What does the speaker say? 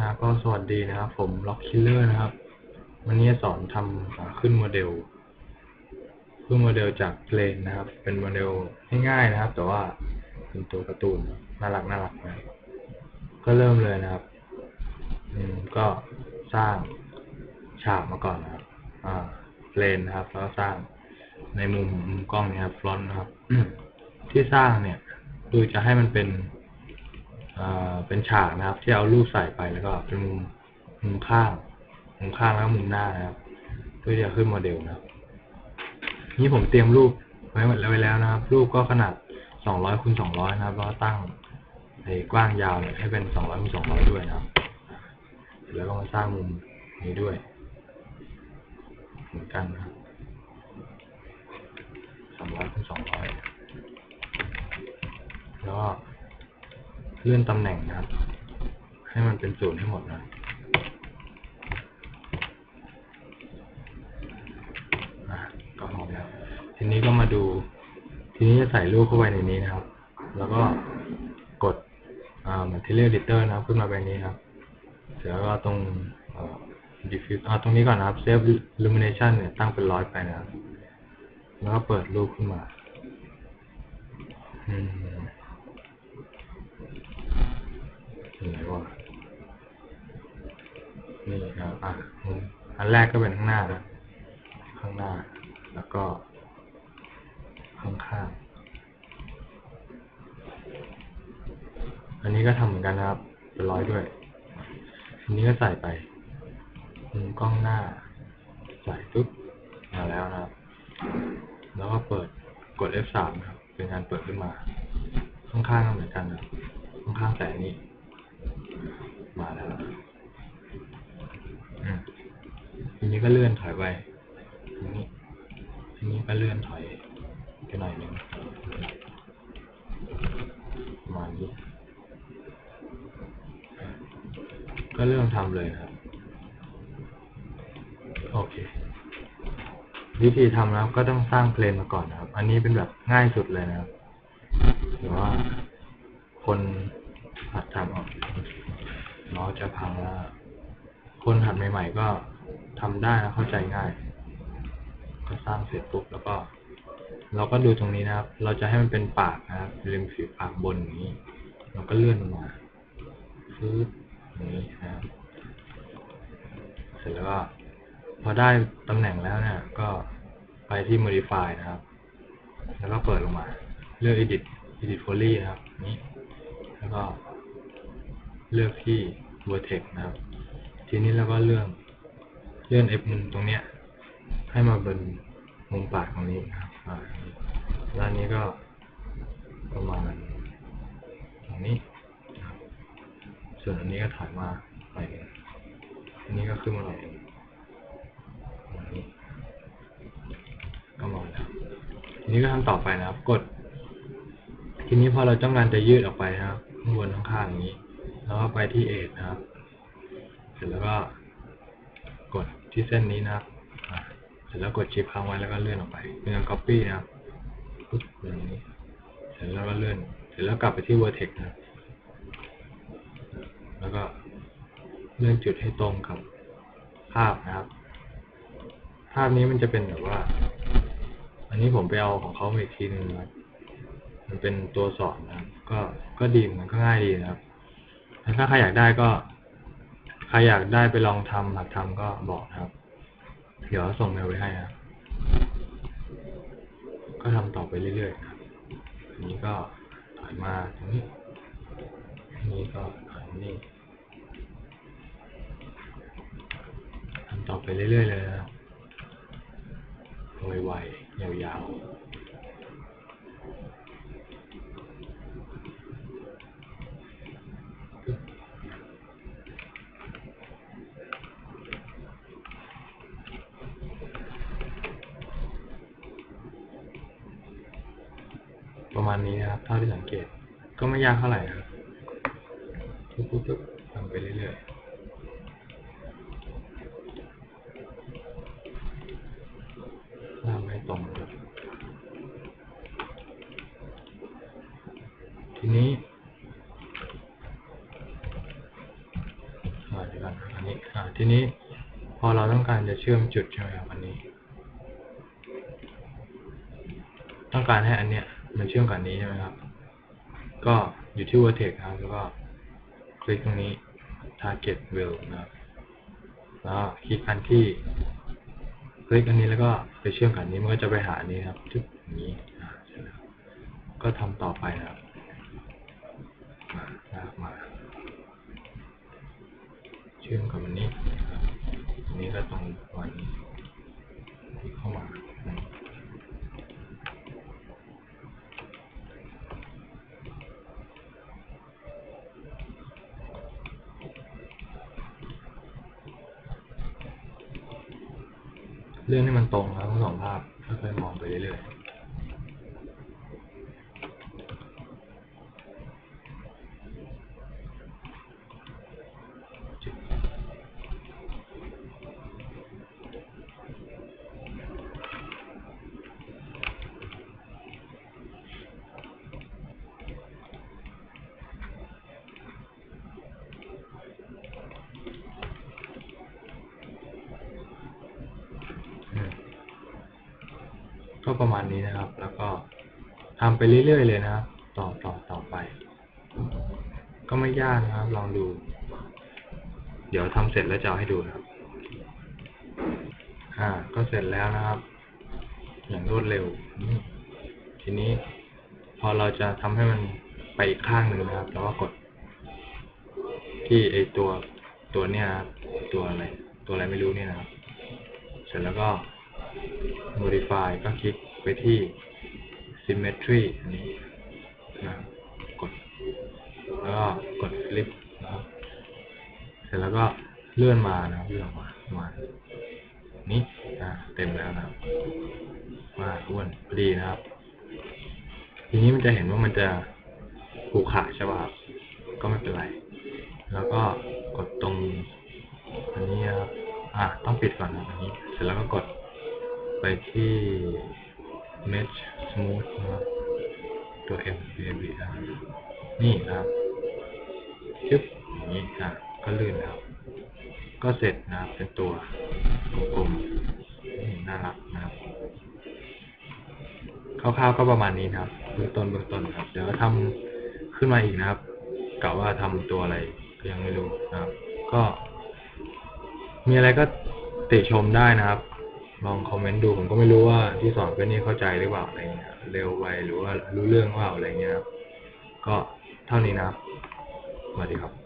นะก็สวัสดีนะครับ ผมล็อกคิลเลอร์นะครับ วันนี้สอนทำอ่าขึ้นโมเดล ขึ้นโมเดลจากเพลนนะครับ เป็นโมเดลง่ายๆนะครับ แต่ว่าเป็นตัวการ์ตูนน่ารักน่ารักนะก็เริ่มเลยนะครับอืมก็สร้างฉากมาก่อนนะครับ อ่าเพลนนะครับ แล้วสร้างในมุมมุมกล้องนี่ยครับฟรอนต์นะครับที่สร้างเนี่ยดูจะให้มันเป็น เป็นฉากนะครับ ที่เอารูปใส่ไปแล้วก็เป็นมุมมุมข้างมุมข้างแล้วมุมหน้านะครับเพื่อที่จะขึ้นโมเดลนะครับ นี่ผมเตรียมรูปไว้หมดแล้วไว้แล้วนะครับ รูปก็ขนาด 200คูณ200 นะครับแล้วก็ตั้งไอ้กว้างยาวเนี่ยให้เป็น 200คูณ200 ด้วยนะครับ แล้วก็มาสร้างมุมนี้ด้วย เหมือนกันนะครับ200คูณ200 แล้วก็ เลื่อนตำแหน่งนะครับ ให้มันเป็นศูนย์ให้หมดนะอะก็พอแล้วทีนี้ก็มาดู ทีนี้จะใส่รูปเข้าไปในนี้นะครับ แล้วก็กดเหมือ่า material editor นะครับ ขึ้นมาแบบนี้ครับ เสร็จแล้วก็ตรงเอ่อ diffuse อ่าตรงนี้ก่อนนะครับ save illumination เนี่ยตั้งเป็นร้อยไปนะครับ แล้วก็เปิดรูปขึ้นมา อืม ไหนวะนี่ครับอะอันแรกก็เป็นข้างหน้านะข้างหน้า แล้วก็ ข้างข้างอันนี้ก็ทำเหมือนกันนะครับ เป็นร้อยด้วย อันนี้ก็ใส่ไปมุมกล้องหน้า ใส่ปุ๊บมาแล้วนะครับ แล้วก็เปิดกด F3 ครับ เป็นการเปิดขึ้นมา ข้างๆก็เหมือนกันนะข้างๆแต่นี่ มาแล้วอืมทีนี้ก็เลื่อนถอยไปทีนี้ทีนี้ก็เลื่อนถอยไปหน่อยหนึ่งประมาณนี้ก็เริ่มทำเลยครับโอเค วิธีทำนะครับก็ต้องสร้างเพลนมาก่อนนะครับ อันนี้เป็นแบบง่ายสุดเลยนะครับหรือว่าคนหัดทำออก เนาจะพังแล้วคนหัดใหม่ ๆ ก็ทำได้นะเข้าใจง่าย ก็สร้างเสร็จปุ๊บแล้วก็ เราก็ดูตรงนี้นะครับ เราจะให้มันเป็นปากนะครับริมฝีปากบนนี้ เราก็เลื่อนลงมาฟื้นอย่างนี้นะครับเสร็จแล้วก็ พอได้ตำแหน่งแล้วเนี่ย ก็ไปที่ modify นะครับ แล้วก็เปิดลงมา เลือก edit edit folly นะครับ นี้ แล้วก็ เลือกที่ vertex นะครับ ทีนี้เราก็เลื่อนเลื่อน F มุมตรงเนี้ย ให้มาเป็นมุมปากตรงนี้นะครับด้านนี้ก็ประมาณตรงนี้นะครับ ส่วนอันนี้ก็ถอยมาหน่อยอันนี้ก็ขึ้นมาหน่อยหนึ่งตรงนี้ก็มาแล้วทีนี้ก็ทำต่อไปนะครับ กด ทีนี้พอเราต้องการจะยืดออกไปนะครับข้างบนข้างๆอย่างนี้ แล้วก็ไปที่เอทนะครับ เสร็จแล้วก็กดที่เส้นนี้นะครับเสร็จแล้วกดชิปค้างไว้แล้วก็เลื่อนออกไปเป็นการ copy นะครับปุ๊บอย่างนี้ เสร็จแล้วก็เลื่อน เสร็จแล้วกลับไปที่ vertex นะครับแล้วก็เลื่อนจุดให้ตรงกับภาพนะครับ ภาพนี้มันจะเป็นแบบว่า อันนี้ผมไปเอาของเขามาอีกทีหนึงนะครับมันเป็นตัวสอนนะครับ ก็ก็ดีเหมือนกันก็ง่ายดีนะครับ ถ้าใครอยากได้ก็ใครอยากได้ไปลองทำหัดทำก็บอกครับ เดี๋ยวส่งเมลไปให้ครับก็ทำต่อไปเรื่อยๆครับอันนี้ก็ถอยมาตรงนี้อันนี้ก็ถอยมานี่ทำต่อไปเรื่อยๆเลยนะครับไวๆยาวๆ ประ มาณนี้นะครับเท่าที่สังเกต ก็ไม่ยากเท่าไหร่นะครับปุ๊บๆๆทำไปเรื่อยๆทำให้ตรงครับทีนี้อ่ยวกันอันนี้อ่าทีนี้พอเราต้องการจะเชื่อมจุดใช่ไหมครับอันนี้ ต้องการให้อันเนี้ย มันเชื่อมกับอันนี้ใช่ไหมครับ ก็อยู่ที่ vertex ครับ แล้วก็คลิกตรงนี้ target well นะครับแล้วคลิกอันที่คลิกอันนี้แล้วก็ไปเชื่อมกับนนี้มันก็จะไปหาอันนี้ครับจุดอย่างนี้ก็ทำต่อไปนะครับมาลากมาเชื่อมกับอันนี้ครับอันนี้ก็ตรงวันนี้คลิกเข้ามา เลื่อนให้มันตรงแล้วทั้งสองภาพค่อยๆมองไปเรื่อยๆจุด อืม ก็ประมาณนี้นะครับ แล้วก็ทำไปเรื่อยๆเลยนะครับ ต่อต่อต่อไป ก็ไม่ยากนะครับ ลองดู เดี๋ยวทำเสร็จแล้วจะให้ดูนะครับ อ่า ก็เสร็จแล้วนะครับ อย่างรวดเร็ว ทีนี้พอเราจะทำให้มันไปอีกข้างหนึ่งนะครับเราก็กด ที่ไอตัวตัวเนี้ยครับตัวอะไร ตัวอะไรไม่รู้เนี่ยนะครับ เสร็จแล้วก็ modify ก็คลิกไปที่ symmetry อันนี้นะกด แล้วก็กด flip นะครับเสร็จแล้วก็เลื่อนมานะครับเลื่อนมามานี่อ่าเต็มแล้วนะครับมาอ้วนพอดีนะครับ ทีนี้มันจะเห็นว่ามันจะผูกขาดใช่ป่ะครับก็ไม่เป็นไร แล้วก็กดตรงอันนี้ครับอะต้องปิดก่อนนะอันนี้ เสร็จแล้วก็กด ไปที่ mesh smooth นะครับ ตัว M B B R นี่ครับชึบอย่างนี้อะก็ลื่นแล้วก็เสร็จนะครับเป็นตัวกลมๆนี่น่ารักนะครับคร่าวๆก็ประมาณนี้นะครับเบื้องต้นเบื้องต้นครับ เดี๋ยวทำขึ้นมาอีกนะครับกะว่าทำตัวอะไรก็ยังไม่รู้นะครับ ก็ มีอะไรก็ติชมได้นะครับ ลองคอมเมนต์ดูผมก็ไม่รู้ว่าที่สอนเพื่อนนี่เข้าใจหรือเปล่าอะไรเงี้ยเร็วไวหรือว่ารู้เรื่องเปล่าอะไรเงี้ยก็เท่านี้นะครับสวัสดีครับ